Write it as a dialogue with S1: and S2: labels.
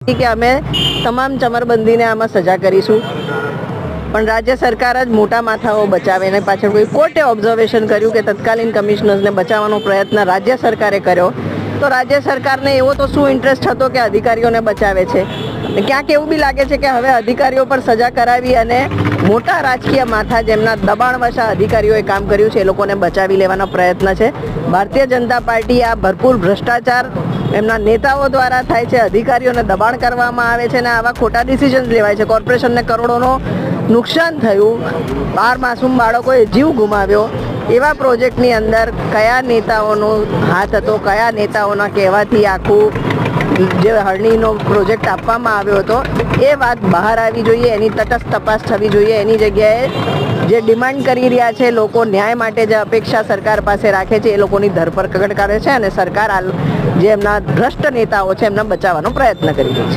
S1: કે અમે તમામ ચમરબંધીને આમાં સજા કરીશું. પણ રાજ્ય સરકાર જ મોટા માથાઓ બચાવે એને પાછળ કોઈ કોર્ટે ઓબ્ઝર્વેશન કર્યું કે તત્કાલીન કમિશનર્સને બચાવવાનો પ્રયત્ન રાજ્ય સરકારે કર્યો, તો રાજ્ય સરકારને એવો તો શું ઇન્ટરેસ્ટ હતો કે અધિકારીઓને બચાવે છે? ક્યાંક એવું બી લાગે છે કે હવે અધિકારીઓ પર સજા કરાવી અને મોટા રાજકીય માથા જેમના દબાણવશા અધિકારીઓએ કામ કર્યું છે, એ લોકોને બચાવી લેવાનો પ્રયત્ન છે. ભારતીય જનતા પાર્ટી આ ભરપૂર ભ્રષ્ટાચાર એમના નેતાઓ દ્વારા થાય છે, અધિકારીઓને દબાણ કરવામાં આવે છે અને આવા ખોટા ડિસિઝન લેવાય છે. કોર્પોરેશનને કરોડોનો નુકસાન થયું. બાર માસૂમ બાળકોએ જીવ ગુમાવ્યો. એવા પ્રોજેક્ટની અંદર કયા નેતાઓનો હાથ હતો, કયા નેતાઓના કહેવાથી આખું જે હરણીનો પ્રોજેક્ટ આપવામાં આવ્યો હતો, એ વાત બહાર આવી જોઈએ, એની તટસ્થ તપાસ થવી જોઈએ, એની જગ્યાએ જે ડિમાન્ડ કરી રહ્યા છે, લોકો ન્યાય માટે જે અપેક્ષા સરકાર પાસે રાખે છે, એ લોકોની ધરપકડ કરે છે અને સરકાર જે એમના ભ્રષ્ટ નેતાઓ છે, એમને બચાવવાનો પ્રયત્ન કરી રહી છે.